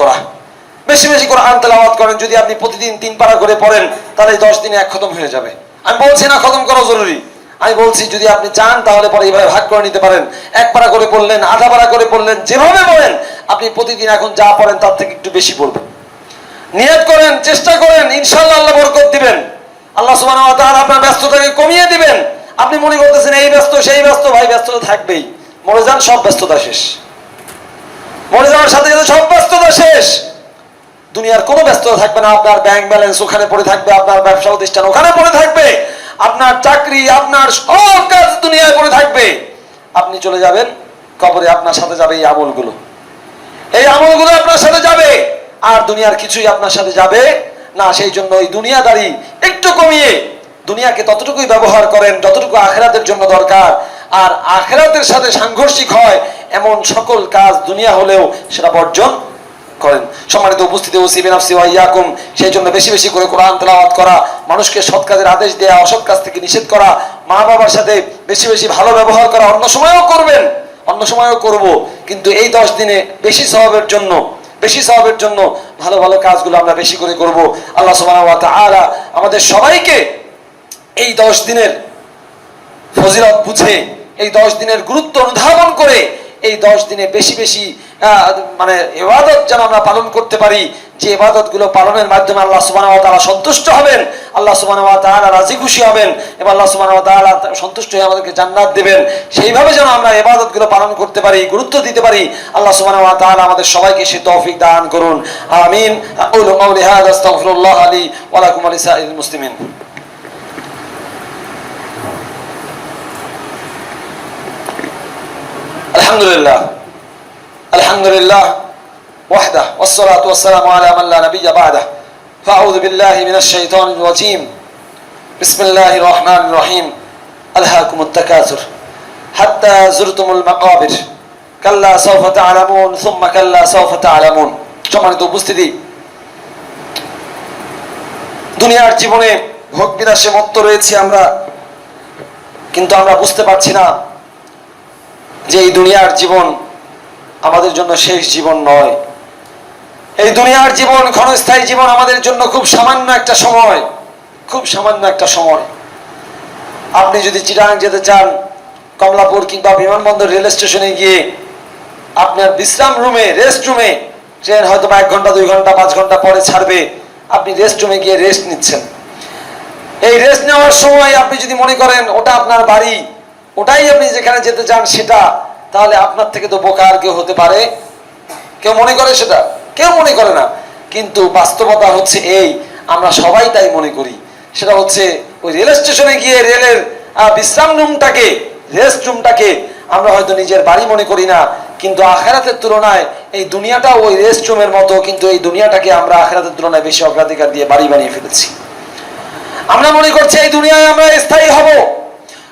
করা। বেশি বেশি কোরআন তেলাওয়াত করেন, যদি আপনি প্রতিদিন তিন পারা করে পড়েন, তাহলে দশ দিনে এক খতম হয়ে যাবে। আমি বলছি না খতম করা জরুরি। আমি বলছি যদি আপনি চান, তাহলে পরে এইভাবে ভাগ করে নিতে পারেন। এক পারা করে পড়লেন, আধা পারা করে পড়লেন, যেভাবে পড়েন আপনি প্রতিদিন এখন যা পড়েন, তার থেকে একটু বেশি পড়বেন। নিয়ত করেন, চেষ্টা করেন ইনশাল্লাহ আল্লাহ বরকত দিবেন। আল্লাহ ওয়া আপনার ব্যস্ততাকে কমিয়ে দিবেন। আপনি মনে করতেছেন, এই ব্যস্ত, সেই ব্যস্ত। ভাই, ব্যস্ততা থাকবেই। মরে যান, সব ব্যস্ততা শেষ। মরে যাওয়ার সাথে সাথে সব ব্যস্ততা শেষ। দুনিয়ার কোনো ব্যস্ততা থাকবে না। আপনার ব্যাংক ব্যালেন্স ওখানে পড়ে থাকবে, আপনার ব্যবসা প্রতিষ্ঠান ওখানে পড়ে থাকবে, আপনার চাকরি, আপনার সব কাজ দুনিয়ায় পড়ে থাকবে। আপনি চলে যাবেন, কবরে আপনার সাথে যাবে এই আমলগুলো। এই আমলগুলো আপনার সাথে যাবে, আর দুনিয়ার কিছুই আপনার সাথে যাবে না। সেই জন্য এই দুনিয়াদারি একটু কমিয়ে দুনিয়াকে ততটুকুই ব্যবহার করেন, যতটুকু আখেরাতের জন্য দরকার আর আখেরাতের সাথে সাংঘর্ষিক হয় এমন সকল কাজ দুনিয়া হলেও সেটা বর্জন করেন। সম্মানিত উপস্থিতি ওসিবিন সেই জন্য বেশি বেশি করে কোরআন তেলাওয়াত করা, মানুষকে সৎ কাজের আদেশ দেওয়া অসৎ কাজ থেকে নিষেধ করা মা বাবার সাথে বেশি বেশি ভালো ব্যবহার করা অন্য সময়ও করবেন, অন্য সময়ও করব। কিন্তু এই দশ দিনে বেশি স্বভাবের জন্য, বেশি স্বভাবের জন্য ভালো ভালো কাজগুলো আমরা বেশি করে করব। আল্লাহ সুবহানাহু তাআলা আমাদের সবাইকে এই দশ দিনের ফজিলত বুঝে এই দশ দিনের গুরুত্ব অনুধাবন করে এই দশ দিনে বেশি বেশি মানে এবাদত যেন আমরা পালন করতে পারি, যে এবাদতগুলো পালনের মাধ্যমে আল্লাহ ওয়া তাআলা সন্তুষ্ট হবেন, আল্লাহ ওয়া তাআলা রাজি খুশি হবেন, এবং আল্লাহ ওয়া তাআলা সন্তুষ্ট হয়ে আমাদেরকে জান্নাত দেবেন। সেইভাবে যেন আমরা এবাদতগুলো পালন করতে পারি, গুরুত্ব দিতে পারি, আল্লাহ সুবহানাহু ওয়া আমাদের সবাইকে সে তৌফিক দান করুন। আমিন। আকুলু কাউলি হাযা আস্তাগফিরুল্লাহ লি ওয়া লাকুম ওয়া মুসলিমিন। الحمد لله الحمد لله وحده والصلاة والسلام على من لا نبي بعده فأعوذ بالله من الشيطان الرجيم بسم الله الرحمن الرحيم ألهاكم التكاثر حتى زرتم المقابر كلا سوف تعلمون ثم كلا سوف تعلمون সম্মানিত উপস্থিতি দুনিয়ার জীবনে ভোগ বিলাসে মত্ত রয়েছি আমরা কিন্তু আমরা বুঝতে পারছি না যে এই দুনিয়ার জীবন আমাদের জন্য শেষ জীবন নয়। এই দুনিয়ার জীবন, ক্ষণস্থায়ী জীবন আমাদের জন্য খুব সামান্য একটা সময়, খুব সামান্য একটা সময়। আপনি যদি চিরাং যেতে চান, কমলাপুর কিংবা বিমানবন্দর রেল স্টেশনে গিয়ে আপনার বিশ্রাম রুমে রেস্ট রুমে ট্রেন হয়তো বা এক ঘণ্টা, দুই ঘণ্টা, পাঁচ ঘণ্টা পরে ছাড়বে, আপনি রেস্ট রুমে গিয়ে রেস্ট নিচ্ছেন। এই রেস্ট নেওয়ার সময় আপনি যদি মনে করেন, ওটা আপনার বাড়ি ওটাই আপনি যেখানে যেতে চান সেটা, তাহলে আপনার থেকে তো বোকা আর কেউ হতে পারে। কেউ মনে করে সেটা? কেউ মনে করে না। কিন্তু বাস্তবতা হচ্ছে এই, আমরা সবাই তাই মনে করি। সেটা হচ্ছে ওই রেল স্টেশনে গিয়ে রেলের বিশ্রাম রুমটাকে, রেস্ট রুমটাকে আমরা হয়তো নিজের বাড়ি মনে করি না, কিন্তু আখেরাতের তুলনায় এই দুনিয়াটা ওই রেস্ট রুমের মতো, কিন্তু এই দুনিয়াটাকে আমরা আখেরাতের তুলনায় বেশি অগ্রাধিকার দিয়ে বাড়ি বানিয়ে ফেলেছি। আমরা মনে করছি এই দুনিয়ায় আমরা স্থায়ী হব।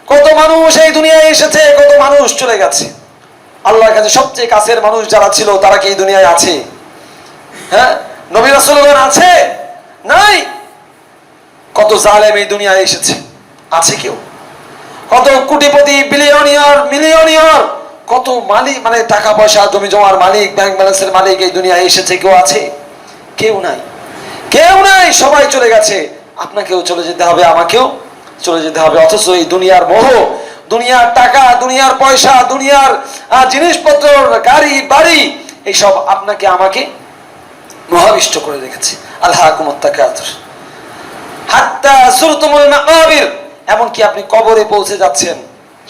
কত মানুষ এই দুনিয়ায় এসেছে, কত মানুষ চলে গেছে। আল্লাহর কাছে সবচেয়ে কাছের মানুষ যারা ছিল, তারা কি এই দুনিয়ায় আছে? হ্যাঁ? নবী রাসূলগণ আছে? নাই? কত জালেম এই দুনিয়ায় এসেছে। আছে কেউ? কত কোটিপতি বিলিয়নিয়র মিলিয়নিয়র কত মালিক মানে টাকা পয়সা, জমি জমার মালিক ব্যাংক ব্যালেন্সের মালিক এই দুনিয়ায় এসেছে, কেউ আছে? কেউ নাই। কেউ নাই, সবাই চলে গেছে। আপনাকেও চলে যেতে হবে, আমাকেও চলে যেতে হবে। অথচ এই দুনিয়ার মোহ, দুনিয়ার টাকা, দুনিয়ার পয়সা, দুনিয়ার জিনিসপত্র, গাড়ি, বাড়ি, এইসব আপনাকে, আমাকে মহাবিষ্ট করে রেখেছে। আল্লাহ কুমত্তাকাতুর। হাত্তা সুরতুমুল এমনকি আপনি কবরে পৌঁছে যাচ্ছেন,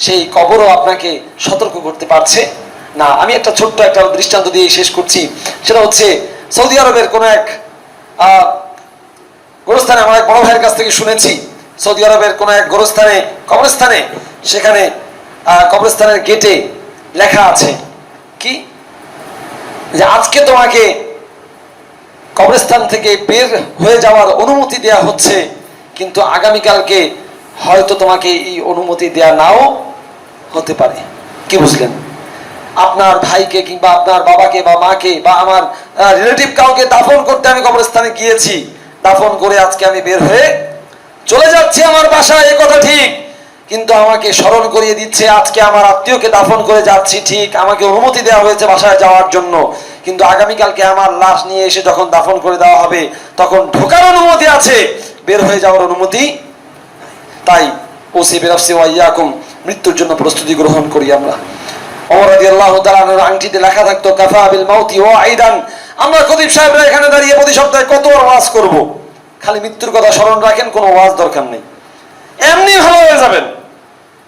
সেই কবরও আপনাকে সতর্ক করতে পারছে। না, আমি একটা ছোট্ট একটা দৃষ্টান্ত দিয়ে শেষ করছি। সেটা হচ্ছে, সৌদি আরবের কোনো এক গোরস্থানে আমার এক বড় ভাইয়ের কাছ থেকে শুনেছি সৌদি আরবের কোনো এক গোরস্থানে, কবরস্থানে, সেখানে কবরস্থানের গেটে লেখা আছে। কি? যে আজকে তোমাকে কবরস্থান থেকে বের হয়ে যাওয়ার অনুমতি দেয়া হচ্ছে, কিন্তু আগামীকালকে হয়তো তোমাকে এই অনুমতি দেয়া নাও হতে পারে। কি বুঝলেন? আপনার ভাইকে কিংবা আপনার বাবাকে বা মাকে বা আমার রিলেটিভ কাউকে দাফন করতে আমি কবরস্থানে গিয়েছি। দাফন করে আজকে আমি বের হয়ে চলে যাচ্ছি আমার বাসায়, এ কথা ঠিক। কিন্তু আমাকে স্মরণ করিয়ে দিচ্ছে, আজকে আমার আত্মীয়কে দাফন করে যাচ্ছি, ঠিক। আমাকে অনুমতি দেওয়া হয়েছে বাসায় যাওয়ার জন্য। কিন্তু আগামীকালকে আমার লাশ নিয়ে এসে যখন দাফন করে দেওয়া হবে, তখন ঢোকার অনুমতি আছে। বের হয়ে যাওয়ার অনুমতি তাই, ওসি বেরাফসি ওয়াইয়াকুম মৃত্যুর জন্য প্রস্তুতি গ্রহণ করি আমরা। ওমর রাদিয়াল্লাহু তাআলার আংটিতে লেখা থাকতো, কাফা বিল মাউতি ওয়া আইদান আমরা কদীপ সাহেবরা এখানে দাঁড়িয়ে প্রতি সপ্তাহে কত ওয়াজ করব? খালি মৃত্যুর কথা স্মরণ রাখেন, কোনো ওয়াজ দরকার নেই। এমনি ভালো হয়ে যাবেন।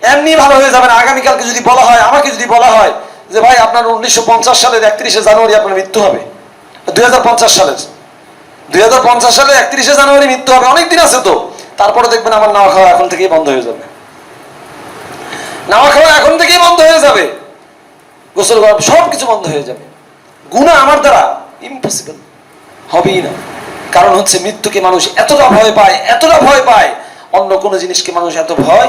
এমনি ভালো হয়ে যাবেন। আগামীকালকে যদি বলা হয়, আমাকে যদি বলা হয় যে ভাই, আপনার উনিশশো পঞ্চাশ সালের একত্রিশে জানুয়ারি আপনার মৃত্যু হবে। দুই হাজার পঞ্চাশ সালের। দুই হাজার পঞ্চাশ সালে একত্রিশে জানুয়ারি মৃত্যু হবে। অনেক দিন আছে তো। তারপরে দেখবেন আমার নাওয়া খাওয়া এখন থেকেই বন্ধ হয়ে যাবে। নাওয়া খাওয়া এখন থেকেই বন্ধ হয়ে যাবে। গোসল সব কিছু বন্ধ হয়ে যাবে। গুণা আমার দ্বারা ইম্পসিবল হবেই না। কারণ হচ্ছে মৃত্যুকে মানুষ এতটা ভয় পায়, এতটা ভয় পায়, অন্য কোনো জিনিসকে মানুষ এত ভয়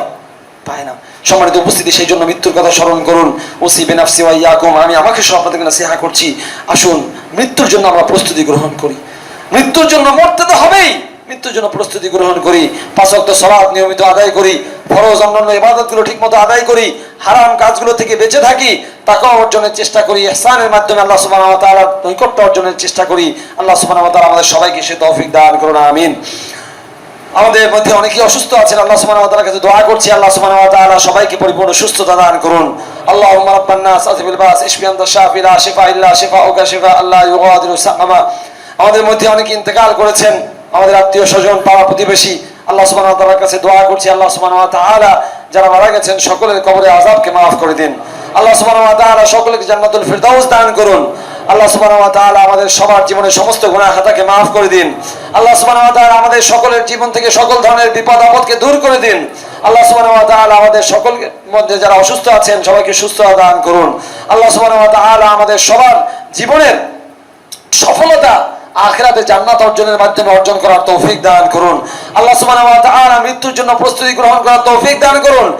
পায় না। সম্মানিত উপস্থিতি, সেই জন্য মৃত্যুর কথা স্মরণ করুন। ওসি বেনাফসি ওয়াইয়াকুম আমি আমাকে সহ আপনাদের সেহা করছি। আসুন, মৃত্যুর জন্য আমরা প্রস্তুতি গ্রহণ করি। মৃত্যুর জন্য মরতে তো হবেই। মৃত্যুর জন্য প্রস্তুতি গ্রহণ করি পাঁচক্ত সলাপ নিয়মিত আদায় করি, ফরজ অন্যান্য ইবাদতগুলো ঠিকমতো আদায় করি, হারাম কাজগুলো থেকে বেঁচে থাকি, তাকে অর্জনের চেষ্টা করি ইহসানের মাধ্যমে আল্লাহ সুবহানাহু ওয়া তাআলার নৈকট্য অর্জনের চেষ্টা করি। আল্লাহ সুবহানাহু ওয়া তাআলা আমাদের সবাইকে সে তৌফিক দান করুন, আমিন। আমাদের মধ্যে অনেকেই অসুস্থ আছেন, আল্লাহ সুবহানাহু ওয়া কাছে দোয়া করছি, আল্লাহ সুবহানাহু ওয়া তাআলা সবাইকে পরিপূর্ণ সুস্থতা দান করুন। আল্লাহুম্মা রাব্বান নাস আযহিবিল বাস ইশফি আনতা শাফি, লা শিফা ইল্লা শিফাউকা শিফা, আল্লাহ ইউগাদিরু সাকামা আমাদের মধ্যে অনেকে ইন্তেকাল করেছেন। আমাদের আত্মীয় স্বজন, পাড়া প্রতিবেশী, আল্লাহ সুবহানাহু ওয়া তাআলার কাছে দোয়া করছি। আল্লাহ ওয়া তাআলা যারা মারা গেছেন, সকলের কবরে আযাবকে মাফ করে দিন। আল্লাহ ওয়া তাআলা সকলকে জান্নাতুল ফিরদাউস দান করুন। আল্লাহ সুবহানাহু ওয়া আমাদের সবার জীবনের সমস্ত গুনাহ খাতাকে মাফ করে দিন। আল্লাহ সুবহানাহু ওয়া আমাদের সকলের জীবন থেকে সকল ধরনের বিপদ, আপদকে দূর করে দিন। আল্লাহ সুবহানাহু ওয়া আমাদের সকল মধ্যে যারা অসুস্থ আছেন, সবাইকে সুস্থতা দান করুন। আল্লাহ সুবহানাহু ওয়া আমাদের সবার জীবনের সফলতা আখিরাতে জান্নাত অর্জনের মাধ্যমে অর্জন করার তৌফিক দান করুন। আল্লাহ সুবহানাহু ওয়া তাআলা মৃত্যুর জন্য প্রস্তুতি গ্রহণ করার তৌফিক দান করুন।